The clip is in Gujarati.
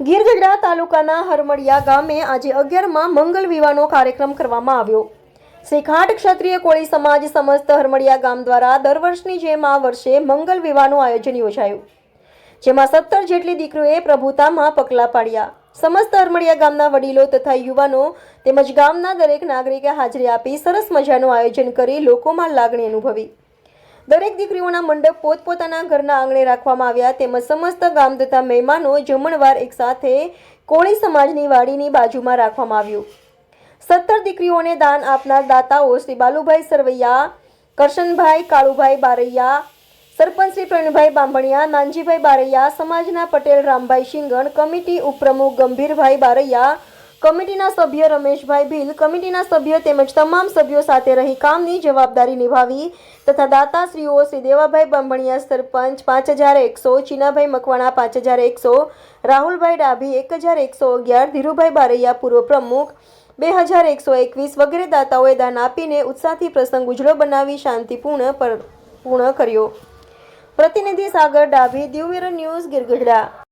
ગીરગઢડા તાલુકાના હરમડિયા ગામે આજે અગિયારમાં મંગલ વિવાહનો કાર્યક્રમ કરવામાં આવ્યો. શ્રી ખાટ ક્ષત્રિય કોળી સમાજ સમસ્ત હરમડિયા ગામ દ્વારા દર વર્ષની જેમ આ વર્ષે મંગલ વિવાહનું આયોજન યોજાયું. જેમાં સત્તર જેટલી દીકરીઓએ પ્રભુતામાં પગલાં પાડ્યા. સમસ્ત હરમડિયા ગામના વડીલો તથા યુવાનો તેમજ ગામના દરેક નાગરિકે હાજરી આપી સરસ મજાનું આયોજન કરી લોકોમાં લાગણી અનુભવી. દરેક દીકરીઓના મંડપ પોતપોતાના ઘરના આંગણે રાખવામાં આવ્યા તેમજ સમસ્ત ગામ તથા મહેમાનો જમણવાર એકસાથે કોળી સમાજની વાડીની બાજુમાં રાખવામાં આવ્યું. સત્તર દીકરીઓને દાન આપનાર દાતાઓ શ્રી બાલુભાઈ સરવૈયા, કરશનભાઈ કાળુભાઈ બારૈયા, સરપંચ શ્રી પ્રવીણભાઈ બાંભણિયા, નાનજીભાઈ બારૈયા, સમાજના પટેલ રામભાઈ શિંગણ, કમિટી ઉપપ્રમુખ ગંભીરભાઈ બારૈયા કમિટીના સભ્ય રમેશભાઈ ભીલ, કમિટીના સભ્ય તેમજ તમામ સભ્યો સાથે રહી કામની જવાબદારી નિભાવી તથા દાતાશ્રીઓ શ્રી દેવાભાઈ બંબણિયા સરપંચ પાંચ હજાર એકસો, ચીનાભાઈ મકવાણા પાંચ હજાર એકસો, રાહુલભાઈ ડાભી એક હજાર એકસો અગિયાર, ધીરુભાઈ બારૈયા પૂર્વ પ્રમુખ બે હજાર એકસો એકવીસ વગેરે દાતાઓએ દાન આપીને ઉત્સાહથી પ્રસંગ ઉજળો બનાવી શાંતિપૂર્ણ પર પૂર્ણ કર્યો. પ્રતિનિધિ સાગર ડાભી દિવ્યર ન્યૂઝ ગિરગઢડા